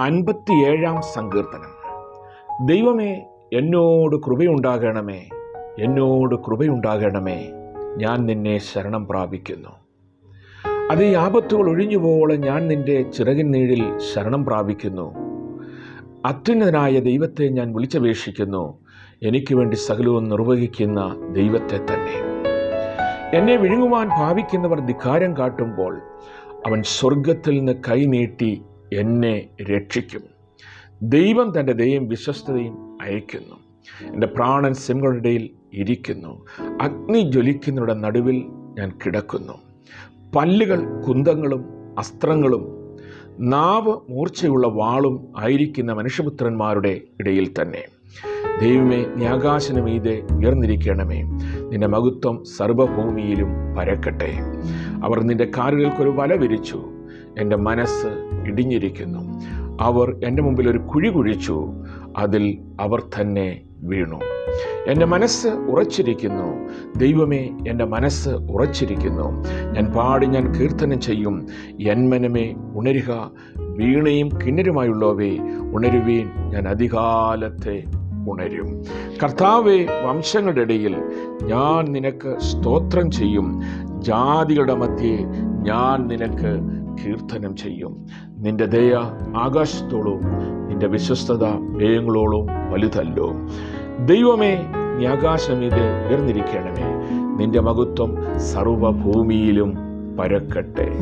അൻപത്തിയേഴാം സങ്കീർത്തനം. ദൈവമേ എന്നോട് കൃപയുണ്ടാകണമേ എന്നോട് കൃപയുണ്ടാകണമേ ഞാൻ നിന്നെ ശരണം പ്രാപിക്കുന്നു. അത് ഈ ആപത്തുകൾ ഒഴിഞ്ഞുപോലെ ഞാൻ നിന്റെ ചിറകിൻ നീഴിൽ ശരണം പ്രാപിക്കുന്നു. അത്യുന്നതനായ ദൈവത്തെ ഞാൻ വിളിച്ചപേക്ഷിക്കുന്നു. എനിക്ക് വേണ്ടി സകലവും നിർവഹിക്കുന്ന ദൈവത്തെ തന്നെ. എന്നെ വിഴുങ്ങുവാൻ ഭാവിക്കുന്നവർ ധിക്കാരം കാട്ടുമ്പോൾ അവൻ സ്വർഗത്തിൽ നിന്ന് കൈനീട്ടി എന്നെ രക്ഷിക്കും. ദൈവം തന്റെ ദയയും വിശ്വസ്തതയും അയക്കുന്നു എന്റെ പ്രാണൻ സിംഹങ്ങളുടെ ഇടയിൽ ഇരിക്കുന്നു. അഗ്നി ജ്വലിക്കുന്നവരുടെ നടുവിൽ ഞാൻ കിടക്കുന്നു. പല്ലുകൾ കുന്തങ്ങളും അസ്ത്രങ്ങളും നാവ് മൂർച്ചയുള്ള വാളും ആയിരിക്കുന്ന മനുഷ്യപുത്രന്മാരുടെ ഇടയിൽ തന്നെ. ദൈവമേ നീ ആകാശനമീതെ ഉയർന്നിരിക്കണമേ. നിന്റെ മഹത്വം സർവഭൂമിയിലും പരക്കട്ടെ. അവർ നിന്റെ കാലുകൾക്കൊരു വല വിരിച്ചു. എന്റെ മനസ്സ് ഇടിഞ്ഞിരിക്കുന്നു. അവർ എന്റെ മുമ്പിൽ ഒരു കുഴി കുഴിച്ചു. അതിൽ അവർ തന്നെ വീണു. എന്റെ മനസ്സ് ഉറച്ചിരിക്കുന്നു. ദൈവമേ എന്റെ മനസ്സ് ഉറച്ചിരിക്കുന്നു. ഞാൻ പാടി ഞാൻ കീർത്തനം ചെയ്യും. എന്മനമേ ഉണരുക. വീണയും കിന്നരുമായുള്ളവേ ഉണരുവീൻ ഞാൻ അധികാലത്തെ ഉണരും. കർത്താവെ വംശങ്ങളുടെ ഇടയിൽ ഞാൻ നിനക്ക് സ്തോത്രം ചെയ്യും. ജാതികളുടെ മധ്യേ ഞാൻ നിനക്ക് കീർത്തനം ചെയ്യും. നിന്റെ ദയ ആകാശത്തോളവും നിന്റെ വിശ്വസ്തത വേയങ്ങളോളം വലുതല്ലോ. ദൈവമേ നീ ആകാശം ഇത് ഉയർന്നിരിക്കണമേ. നിന്റെ മഹത്വം സർവഭൂമിയിലും പരക്കട്ടെ.